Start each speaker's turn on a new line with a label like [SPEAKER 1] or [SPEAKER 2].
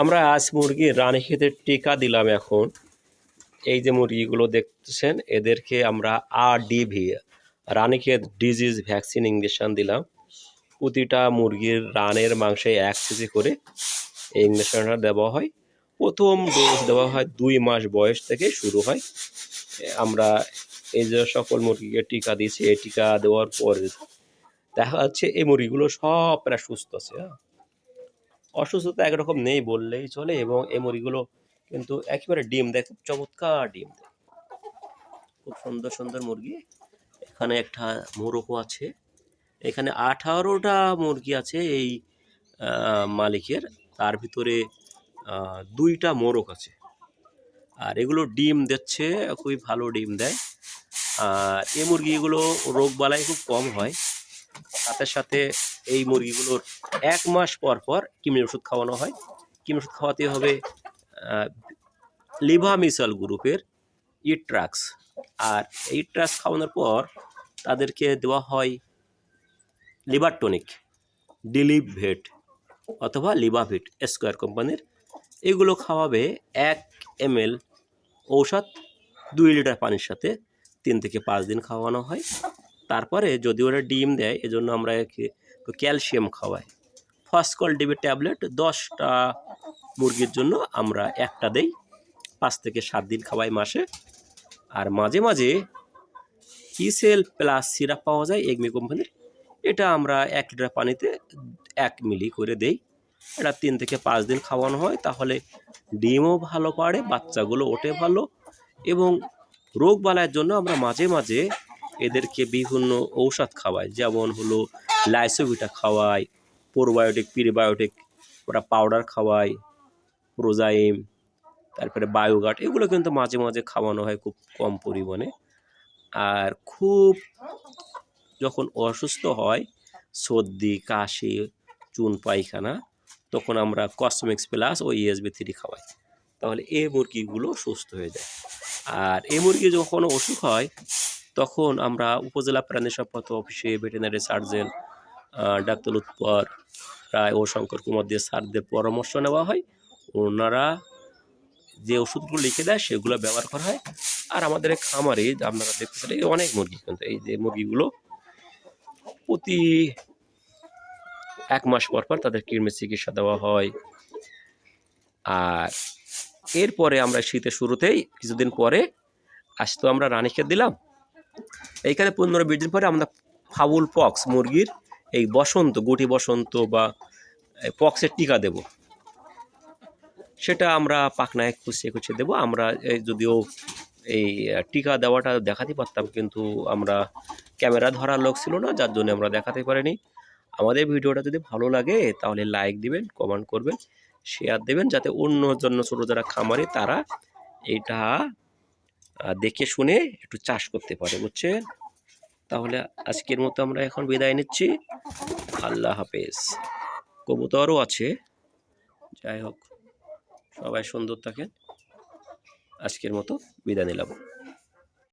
[SPEAKER 1] আমরা আজ মুরগির রানীক্ষেতের টিকা দিলাম এখন। এই যে মুরগিগুলো দেখতেছেন, এদেরকে আমরা আর DV Ranikhet disease vaccine injection দিলাম। প্রতিটা মুরগির রানের মাংসে এক কেজি করে এই ইঞ্জেকশনটা দেওয়া হয়। প্রথম ডোজ দেওয়া হয় দুই মাস বয়স থেকে শুরু হয়। আমরা এই যে সকল মুরগিকে টিকা দিয়েছি, এই টিকা দেওয়ার পর দেখা যাচ্ছে এই মুরগিগুলো সব প্রায় সুস্থ আছে হ্যাঁ। অসুস্থতা একরকম নেই বললেই চলে এবং এই মুরগিগুলো কিন্তু একেবারে ডিম দেয় খুব চমৎকার ডিম দেয় খুব সুন্দর সুন্দর মুরগি। এখানে একটা মোরগও আছে। এখানে আঠারোটা মুরগি আছে এই মালিকের। তার ভিতরে দুইটা মোরগ আছে। আর এগুলো ডিম দিচ্ছে, খুবই ভালো ডিম দেয়। আর এই মুরগিগুলো রোগ বালাই খুব কম হয়। সাথে সাথে এই মুরগিগুলোর এক মাস পর পর কিমির ওষুধ খাওয়ানো হয়। কিমির ওষুধ খাওয়াতে হবে লিভামিসাল গ্রুপের ইট্রাক্স। আর এই ট্রাক্স খাওয়ানোর পর তাদেরকে দেওয়া হয় লিভার টনিক, ডিলিভেট অথবা লিভাভিট স্কোয়ার কোম্পানির। এগুলো খাওয়াবে এক এম এল ঔষধ, দুই লিটার পানির সাথে তিন থেকে পাঁচ দিন খাওয়ানো হয়। তারপরে যদি ওরা ডিম দেয়, এজন্য আমরা একে একটু ক্যালসিয়াম খাওয়াই। ফসকল ডিবি ট্যাবলেট দশটা মুরগির জন্য আমরা একটা দেই। পাঁচ থেকে সাত দিন খাওয়াই মাসে। আর মাঝে মাঝে ইসেল প্লাস সিরাপ পাওয়া যায় এগমি কোম্পানির। এটা আমরা এক লিটার পানিতে এক মিলি করে দেই। এটা তিন থেকে পাঁচ দিন খাওয়ানো হয়, তাহলে ডিমও ভালো পারে বাচ্চাগুলো ওঠে ভালো। এবং রোগ বালাইয়ের জন্য আমরা মাঝে মাঝে এদেরকে বিভিন্ন ঔষধ খাওয়াই যেমন হলো লাইসোভিটা খাওয়ায়, প্রোবায়োটিক, প্রিবায়োটিক, ওরা পাউডার খাওয়ায়, প্রোজাইম, তারপরে বায়োগাট এগুলো কিন্তু মাঝে মাঝে খাওয়ানো হয় খুব কম পরিমাণে। আর খুব যখন অসুস্থ হয়, সর্দি, কাশি, চুন পায়খানা, তখন আমরা কসমিক্স প্লাস ও ইএসবি থ্রি খাওয়াই। তাহলে এই মুরগিগুলো সুস্থ হয়ে যায়। আর এই মুরগি যখন অসুখ হয় তখন আমরা উপজেলা প্রাণী সম্পদ অফিসে ভেটেনারি সার্জন ডাক্তার উৎপর রায় ও শঙ্কর কুমার দিয়ে স্যারদের পরামর্শ নেওয়া হয়। ওনারা যে ওষুধগুলো লিখে দেয় সেগুলো ব্যবহার করা হয়। আর আমাদের খামারে আপনারা দেখতে পারেন অনেক মুরগি কিন্তু এই যে মুরগিগুলো প্রতি এক মাস পর পর তাদের কৃমির চিকিৎসা দেওয়া হয়। আর এরপরে আমরা শীতের শুরুতেই কিছুদিন পরে আজ তো আমরা রানীকে দিলাম। এইখানে পনেরো বিশ দিন পরে আমরা ফাউল পক্স মুরগির এই বসন্ত গুটি বসন্ত বা পক্সের টিকা দেব। সেটা আমরা পাকনায় খুঁচিয়ে খুঁচিয়ে দেবো। আমরা যদিও এই টিকা দেওয়াটা দেখাতে পারতাম কিন্তু আমরা ক্যামেরা ধরার লোক ছিল না যার জন্য আমরা দেখাতে পারিনি। আমাদের ভিডিওটা যদি ভালো লাগে তাহলে লাইক দিবেন কমেন্ট করবেন শেয়ার দেবেন যাতে অন্য জন্য ছোটো যারা খামারে তারা আহ, দেখে শুনে একটু চাষ করতে পারে, বুঝছেন? তাহলে আজকের মতো আমরা এখন বিদায় নিচ্ছি। আল্লাহ হাফেজ। কবুতরও আছে। যাই হোক, সবাই সুন্দর থাকেন। আজকের মতো বিদায় নিলাম।